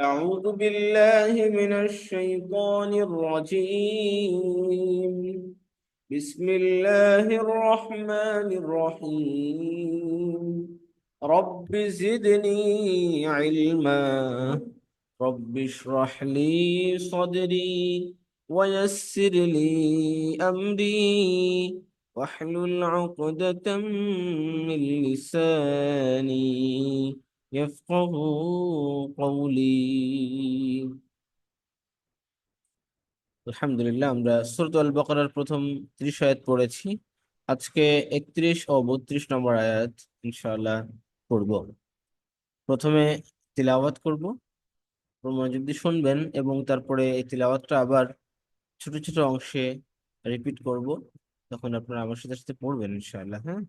أعوذ بالله من الشيطان الرجيم. بسم الله الرحمن الرحيم. رب زدني علما. رب اشرح لي صدري ويسر لي أمري. واحلل عقدة من لساني. يفقه قولي আলহামদুলিল্লাহ আমরা সূরাত আল বাকারার প্রথম ত্রিশ আয়াত পড়েছি আজকে একত্রিশ ও বত্রিশ নম্বর আয়াত ইনশাআল্লাহ পড়ব প্রথমে তিলাওয়াত করব মনোযোগ দিয়ে শুনবেন এবং তারপরে এই তিলাওয়াতটা আবার ছোট ছোট অংশে রিপিট করব তখন আপনারা আমার সাথে সাথে পড়বেন ইনশাআল্লাহ হ্যাঁ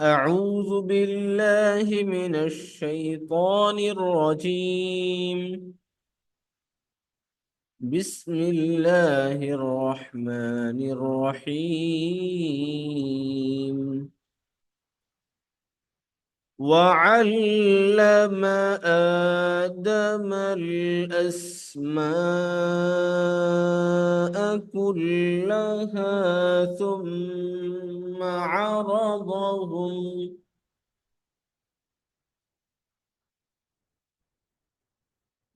أعوذ بالله من الشيطان الرجيم. بسم الله الرحمن الرحيم. وعلم آدم الأسماء كلها ثم عرضهم.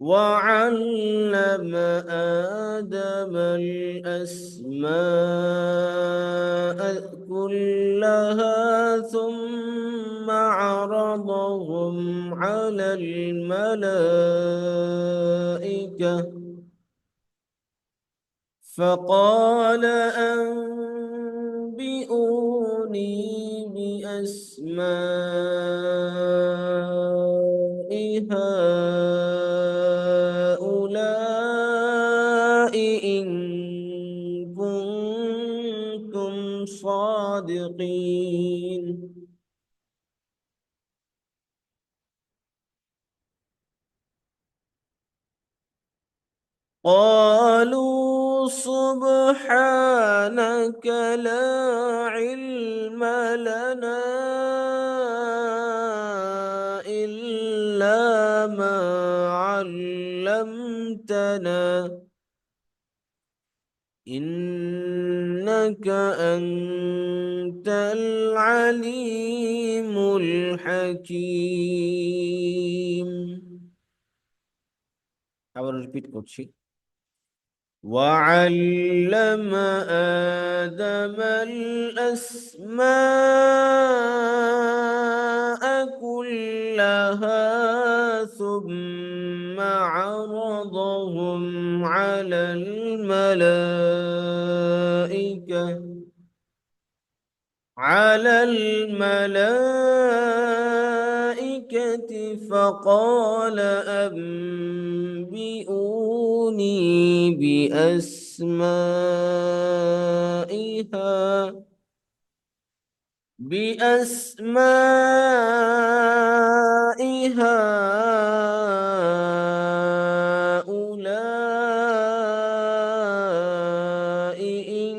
وعلم آدم الأسماء كلها ثم عرضهم على الملائكة فقال أنبئوني بأسماء هؤلاء إن كنتم صادقين قالوا سبحانك لا علم لنا إلا ما علمتنا إنك أنت العليم الحكيم আবার রিপিট করছি وعلم آدم الأسماء كلها ثم عرضهم على الملائكة على الملائكة فقال أنبئوني بأسمائها بأسماء هؤلاء إن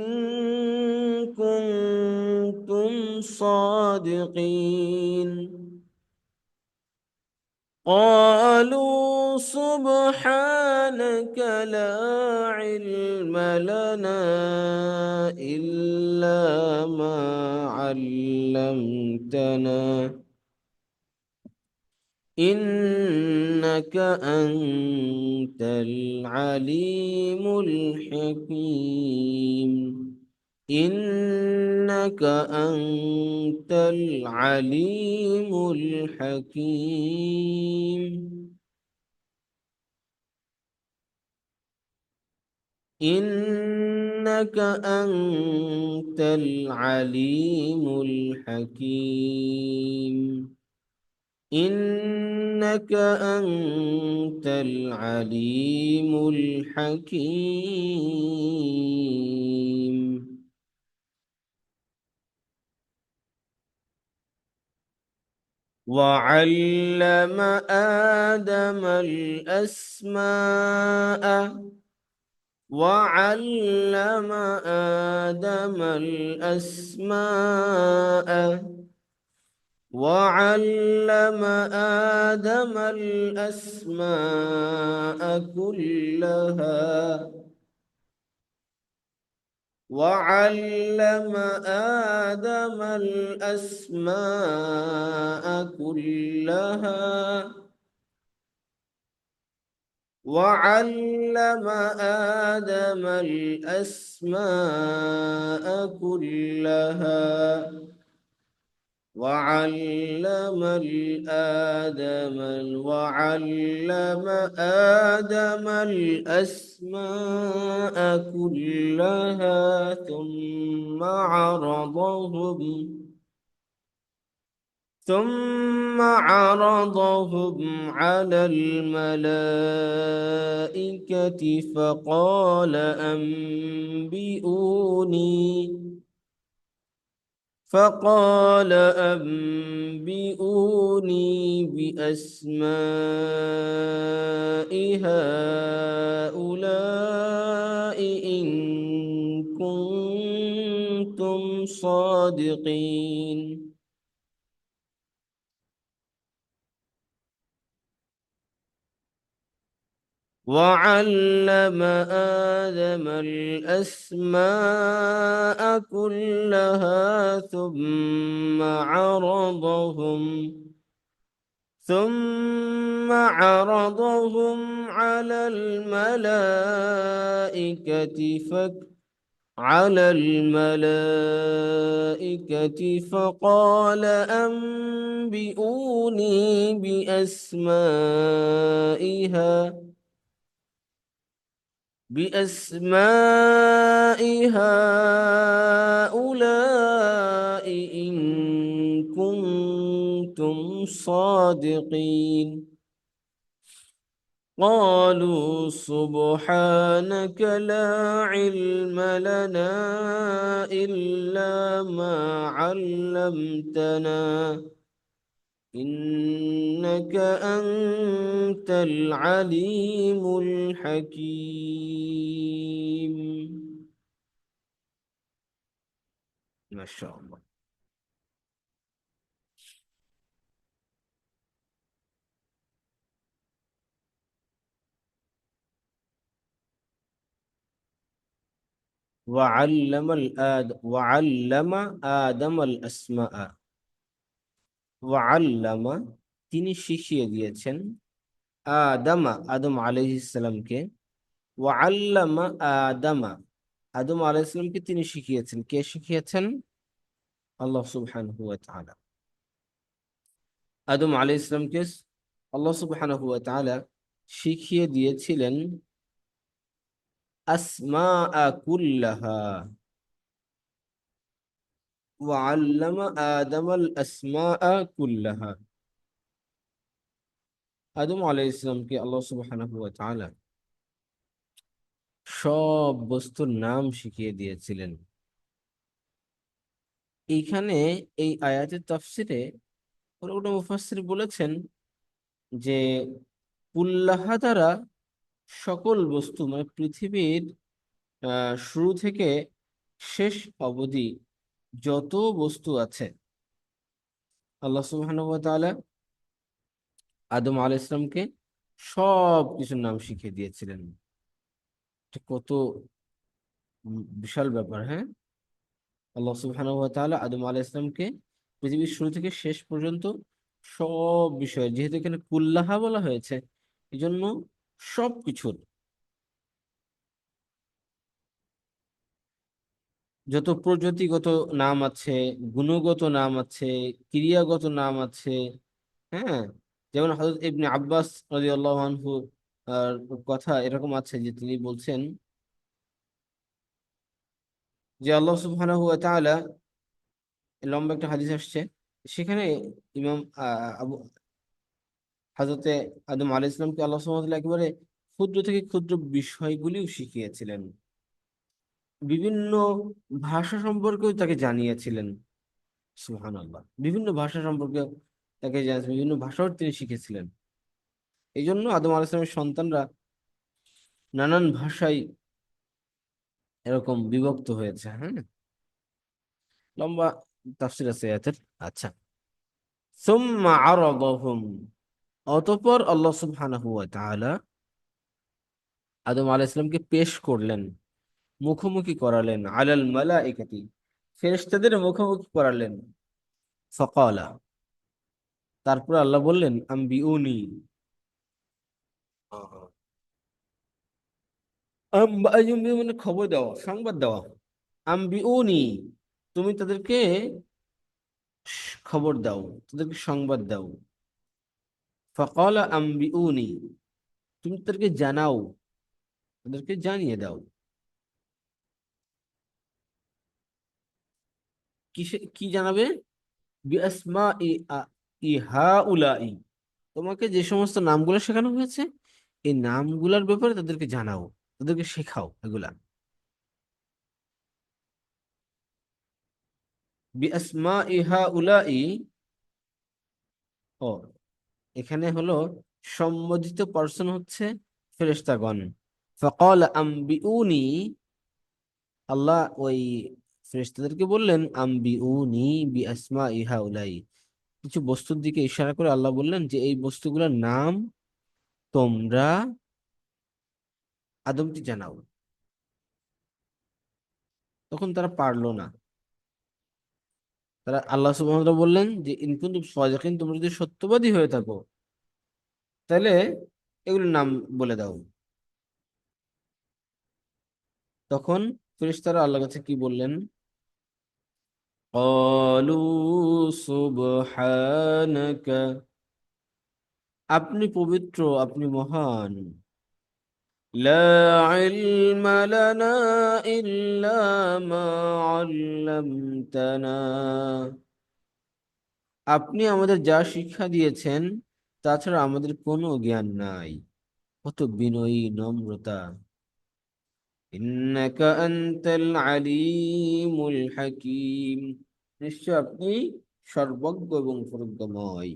كنتم صادقين. قالوا سبحانك لا علم لنا إلا ما علمتنا. إنك أنت العليم الحكيم. إنك أنت العليم الحكيم. إنك أنت العليم الحكيم. إنك أنت العليم الحكيم. وعلم آدم الأسماء. وعلم آدم الأسماء وعلم آدم الأسماء كلها وعلم آدم الأسماء كلها وعلم آدم الأسماء كلها وعلم الآدم وعلم آدم الأسماء كلها ثم عرضهم ثم عرضهم على الملائكة فقال أنبئوني. فقال أنبئوني بأسماء هؤلاء إن كنتم صادقين. وعلم آدم الأسماء كلها ثم عرضهم ثم عرضهم على الملائكة فك على الملائكة فقال أنبئوني بأسمائها بأسماء هؤلاء إن كنتم صادقين. قالوا سبحانك لا علم لنا إلا ما علمتنا. إنك أنت العليم الحكيم. ما شاء الله. وعلم الآد وعلم آدم الأسماء. ওয়াল্লামা তিনি শিখিয়ে দিয়েছেন আদামা, আদম আলাইহিসসালামকে ওয়াল্লামা আদামা, আদম আলাইহিসসালামকে তিনি শিখিয়েছেন। কে শিখিয়েছেন? আল্লাহ সুবহানাহু ওয়া তাআলা। আদম আলাইহিসসালামকে আল্লাহ সুবহানাহু ওয়া তাআলা শিখিয়ে দিয়েছিলেন আসমা কুল্লাহা। وعلم آدم الأسماء كلها আদম আলাইহিস সালামকে আল্লাহ সুবহানাহু ওয়া তাআলা সব বস্তুর নাম শিখিয়ে দিয়েছিলেন এইখানে এই আয়াতের তাফসিরে কোনো মুফাসসির বলেছেন যে কুল্লাহা দ্বারা সকল বস্তু মানে পৃথিবীর আহ, শুরু থেকে শেষ অবধি যত বস্তু আছে, আল্লাহ সুবহানাহু আদম আলাইহিস সালামকে সব কিছুর নাম শিখিয়ে দিয়েছিলেন। কত বিশাল ব্যাপার হ্যাঁ? আল্লাহ সুবহানাহু আদম আলাইহিস সালামকে পৃথিবীর শুরু থেকে শেষ পর্যন্ত সব বিষয়ে, যেহেতু এখানে কুল্লাহা বলা হয়েছে এই জন্য সব কিছুর যত প্রজাতিগত নাম আছে, গুণগত নাম আছে, ক্রিয়াগত নাম আছে হ্যাঁ? যেমন হযরত ইবনে আব্বাস রাদিয়াল্লাহু আনহু কথা এরকম আছে যে তিনি বলছেন যে আল্লাহ সুবহানাহু ওয়া তাআলা, লম্বা একটা হাদিস আসছে। সেখানে ইমাম আবু, হযরতে আদম আলাইহিস সালামকে আল্লাহ সুবহানাহু ওয়া তাআলা একেবারে ক্ষুদ্র থেকে ক্ষুদ্র বিষয়গুলিও শিখিয়েছিলেন। বিভিন্ন ভাষা সম্পর্কেও তাকে জানিয়েছিলেন। সুবহানাল্লাহ। বিভিন্ন ভাষা সম্পর্কে তাকে বিভিন্ন ভাষাও তিনি শিখেছিলেন। এই জন্য আদম আলাইহিস সালামের সন্তানরা নানান ভাষায় এরকম বিভক্ত হয়েছে হ্যাঁ? লম্বা তাফসির আছে আয়াতের আচ্ছা। সুম্মা আরাদাহুম অতঃপর আল্লাহ সুবহানাহু ওয়া তাআলা আদম আলাইহিস সালামকে পেশ করলেন। মুখোমুখি করালেন আলাল মালাইকাতি ফেরেশতাদের মুখোমুখি করালেন। ফাকালা তারপর আল্লাহ বললেন আম্বিউনি আম- আম্বি মানে খবর দেওয়া সংবাদ দেওয়া। আম্বিউনি তুমি তাদেরকে খবর দাও তাদেরকে সংবাদ দাও। ফাকালা আম্বিউনি তুমি তাদেরকে জানাও তাদেরকে জানিয়ে দাও। কিসে, কি জানাবে? তোমাকে যে সমস্ত নামগুলো শেখানো হয়েছে, এই নামগুলোর ব্যাপারে তাদেরকে জানাও। তাদেরকে শেখাও এগুলা। ইহাউলাই ও, এখানে হলো সম্বোধিত পার্সন হচ্ছে ফেরেশতাগণ। ফাকাল আম্বিউনি, আল্লাহ ওই ফেরেশতাদেরকে বললেন আম্বি উনি বি আসমা ইহা উলাই কিছু বস্তুর দিকে ইশারা করে আল্লাহ বললেন যে, এই বস্তুগুলোর নাম তোমরা আদমকে জানাও। তখন তারা পারল না। তারা আল্লাহ সুবাহ বললেন যে ইনকুন্তু সাজাকিন তোমরা যদি সত্যবাদী হয়ে থাকো, তাহলে এগুলোর নাম বলে দাও। তখন ফেরেশতারা আল্লাহ কাছে কি বললেন? আপনি পবিত্র আপনি মহান لا علم لنا إلا ما علمتنا আপনি আমাদের যা শিক্ষা দিয়েছেন তাছাড়া আমাদের কোনো জ্ঞান নাই কত বিনয়ী নম্রতা ইন্নাকা আনতাল আলিমুল হাকিম নিশ্চয় আপনি সর্বজ্ঞ এবং প্রজ্ঞাময়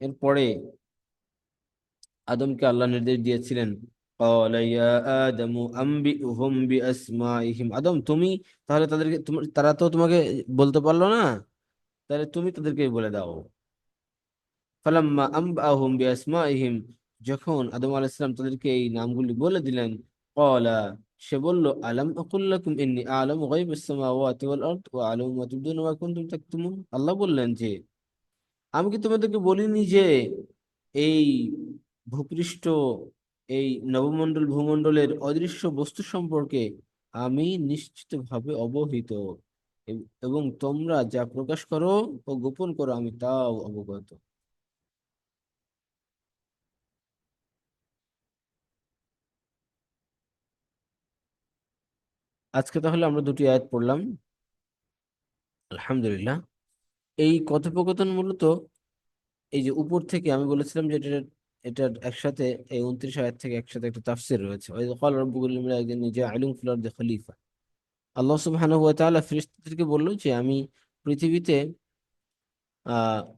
এরপরে আদমকে আল্লাহ নির্দেশ দিয়েছিলেন قال يا آدم أنبئهم بأسمائهم আদম তুমি তাহলে তাদেরকে তোমার- তারা তো তোমাকে বলতে পারলো না তাহলে তুমি তাদেরকে বলে দাও ফালাম্মা আনবাআহুম বিআসমাইহিম যখন আদম আলাইহিস সালাম তাদেরকে এই নামগুলি বলে দিলেন কলা সে বলল আলাম আকুল্লাকুম ইন্নি আলম গাইব ইসমাওয়াতি ওয়াল আরদ ওয়া আলামু মা তুবদুন ওয়া কুনতুম তাকতুমুন আল্লাহ বললেন যে, আমি কি তোমাদেরকে বলিনি যে এই ভূপৃষ্ঠ, এই নবমণ্ডল ভূমণ্ডলের অদৃশ্য বস্তু সম্পর্কে আমি নিশ্চিতভাবে অবহিত এবং তোমরা যা প্রকাশ করো ও গোপন করো, আমি তাও অবগত। আজকে তাহলে আমরা দুটি আয়াত পড়লাম। আলহামদুলিল্লাহ। এই কথোপকথন মূলত এই যে উপর থেকে আমি বলেছিলাম যে এটা এটা একসাথে, এই উনত্রিশ আয়াত থেকে একসাথে একটা তাফসির রয়েছে। একদিন দে খলিফা। আল্লাহ সুবাহ ফিরিস্তাদেরকে বলল বলল যে, আমি পৃথিবীতে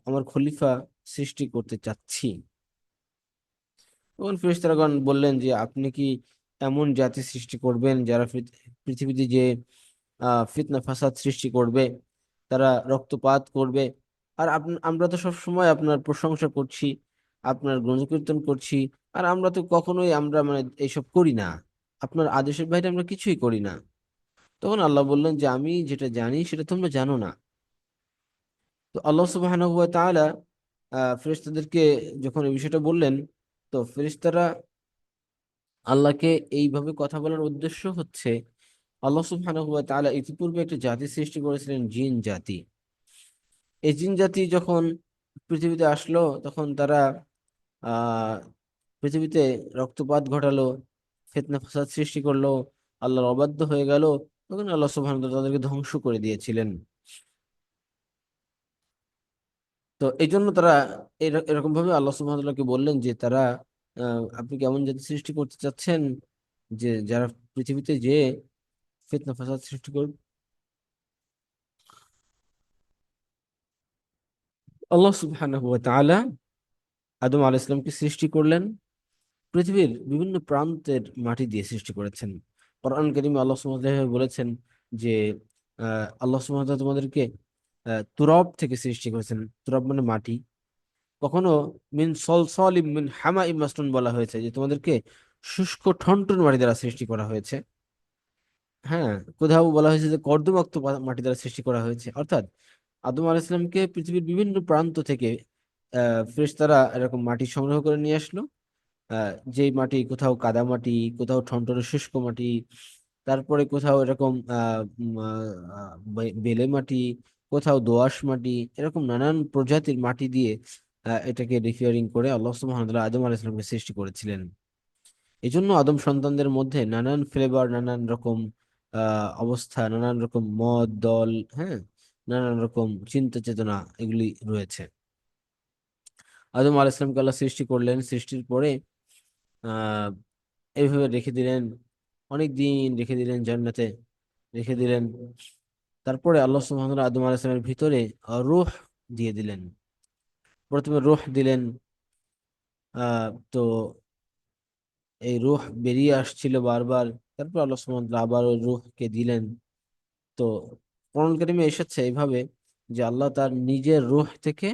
আমার খলিফা সৃষ্টি করতে চাচ্ছি। তখন ফেরেশতাগণ বললেন যে, আপনি কি এমন জাতি সৃষ্টি করবেন যারা পৃথিবীতে যে ফিতনা, ফাসাদ সৃষ্টি করবে, তারা রক্তপাত করবে। আর আমরা তো সব সময় আপনার প্রশংসা করছি, আপনার গুণকীর্তন করছি, আর আমরা তো কখনোই আমরা মানে এইসব করি না। আপনার আদেশের বাইরে আমরা কিছুই করি না। তখন আল্লাহ বললেন যে, আমি যেটা জানি, সেটা তোমরা জানো না। তো আল্লাহ আহ ফেরেশতাদেরকে যখন এই বিষয়টা বললেন, তো ফেরেশতারা আল্লাহকে এইভাবে কথা বলার উদ্দেশ্য হচ্ছে, আল্লাহ তাআলা ইতিপূর্বে একটা জাতি সৃষ্টি করেছিলেন, জিন জাতি। এই জিন জাতি যখন পৃথিবীতে আসলো, তখন তারা আহ পৃথিবীতে রক্তপাত ঘটালো, ফিতনা ফাসাদ সৃষ্টি করল, আল্লাহর অবাধ্য হয়ে গেল, তখন আল্লাহ ওয়া তাদেরকে ধ্বংস করে দিয়েছিলেন। তো এই জন্য তারা এরকম ভাবে আল্লাহ সুবহানাহু বললেন যে তারা আপনি কেমন জাতি সৃষ্টি করতে চাচ্ছেন? যে যারা পৃথিবীতে যে ফিতনা ফাসাদ সৃষ্টি করবে আল্লাহ সুবহানাহু ওয়া তাআলা আদম আলাইহিস সালামকে সৃষ্টি করলেন। পৃথিবীর বিভিন্ন প্রান্তের মাটি দিয়ে সৃষ্টি করেছেন। কোরআন কারিমে আল্লাহ সুবহানাহু বলেছেন যে আল্লাহ সুবহানাহু তোমাদেরকে তুরব থেকে সৃষ্টি করেছেন। তুরব মানে মাটি। কখনো মিন সলসল মিন হামা ইমাস্টুন বলা হয়েছে যে তোমাদেরকে শুষ্ক ঠনঠন মাটি দ্বারা সৃষ্টি করা হয়েছে। হ্যাঁ কোথাও বলা হয়েছে যে কর্দমাক্ত মাটি দ্বারা সৃষ্টি করা হয়েছে। অর্থাৎ আদম আলাইসালামকে পৃথিবীর বিভিন্ন প্রান্ত থেকে, আহ, ফেরেশতারা এরকম মাটি সংগ্রহ করে নিয়ে আসলো। যেই মাটি কোথাও কাদা মাটি, কোথাও ঠনঠনে শুষ্ক মাটি, তারপরে কোথাও এরকম বেলে মাটি, কোথাও দোআঁশ মাটি, এরকম নানান প্রজাতির মাটি দিয়ে এটাকে রিপেয়ারিং করে আল্লাহ সুবহানাহু আদম আলাইহিসসালামকে সৃষ্টি করেছিলেন। এই জন্য আদম সন্তানদের মধ্যে নানান ফ্লেভার নানান রকম অবস্থা, নানান রকম মত দল হ্যাঁ নানান রকম চিন্তা চেতনা এগুলি রয়েছে। আদম আলাইহিসসালামকে আল্লাহ সৃষ্টি করলেন, সৃষ্টির পরে, আহ এইভাবে রেখে দিলেন, অনেক দিন রেখে দিলেন জান্নাতে, রেখে দিলেন। তারপরে আল্লাহ সুবহানাহু আদম আলাইহিসসালামের ভিতরে রুহ দিয়ে দিলেন। প্রথমে রূহ দিলেন। তো এই রূহ বেরিয়ে আসছিল বারবার। তারপর আল্লাহ সুবহানাহু আবার ওই রুহকে দিলেন। তো কোরআন কারিমে এসেছে এইভাবে যে আল্লাহ তার নিজের রূহ থেকে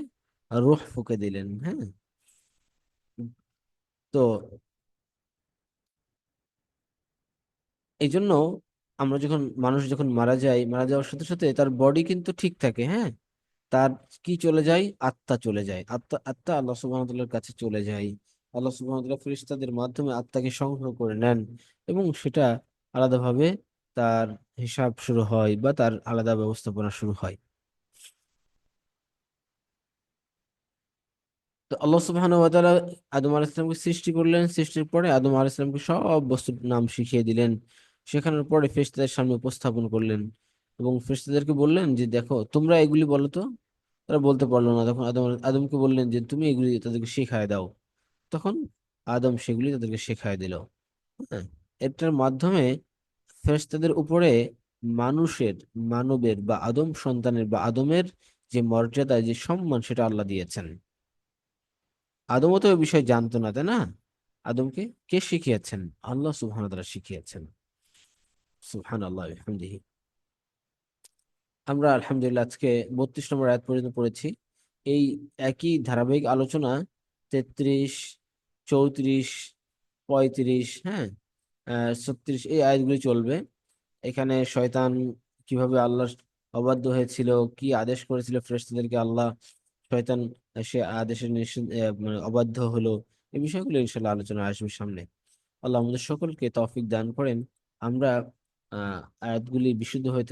রূহ ফুঁকে দিলেন হ্যাঁ? তো এই জন্য আমরা যখন, মানুষ যখন মারা যায়, মারা যাওয়ার সাথে সাথে তার বডি কিন্তু ঠিক থাকে হ্যাঁ? তার কি চলে যায়? আত্মা চলে যায়। আত্মা আত্মা আল্লাহ সুবহানাহু তাআলার কাছে চলে যায়। আল্লাহ তাআলা ফেরেশতাদের মাধ্যমে আত্মাকে সংগ্রহ করে নেন এবং সেটা আলাদাভাবে তার হিসাব শুরু হয় বা তার আলাদা ব্যবস্থাপনা শুরু হয়। তো আল্লাহ তাআলা আদম আলাইহিস সালামকে সৃষ্টি করলেন। সৃষ্টির পরে আদম আলাইহিস সালামকে সব বস্তুর নাম শিখিয়ে দিলেন। শেখানোর পরে ফেরেশতাদের সামনে উপস্থাপন করলেন এবং ফেরেশতাদেরকে বললেন যে, দেখো, তোমরা এগুলি বলো তো তারা বলতে পারল না। তখন আদম আদমকে বললেন যে, তুমি এগুলি তাদেরকে শেখায় দাও। তখন আদম সেগুলি তাদেরকে শেখায় দিল। হ্যাঁ? এটার মাধ্যমে ফেরেশতাদের উপরে মানুষের, মানবের বা আদম সন্তানের বা আদমের যে মর্যাদা, যে সম্মান, সেটা আল্লাহ দিয়েছেন। আদমও তো বিষয় জানতো না, তাই না? আদমকে কে শিখিয়েছেন? আল্লাহ সুবহানাহু ওয়া তাআলা শিখিয়েছেন। সুবহানাল্লাহ, বিহামদিহি। আমরা আলহামদুলিল্লাহ আজকে বত্রিশ নম্বর আয়াত পর্যন্ত পড়েছি। এই একই ধারাবাহিক আলোচনা তেত্রিশ, চৌত্রিশ, পঁয়ত্রিশ হ্যাঁ ছত্রিশ, এই আয়াতগুলি চলবে। এখানে শয়তান কীভাবে আল্লাহ অবাধ্য হয়েছিল, কি আদেশ করেছিল ফেরেশতাদেরকে আল্লাহ, শয়তান সে আদেশের মানে অবাধ্য হলো, এই বিষয়গুলো ইনশাল্লাহ আলোচনা আসবে সামনে। আল্লাহ আমাদের সকলকে তৌফিক দান করেন। আমরা আয়াতগুলি বিশুদ্ধ হয়ে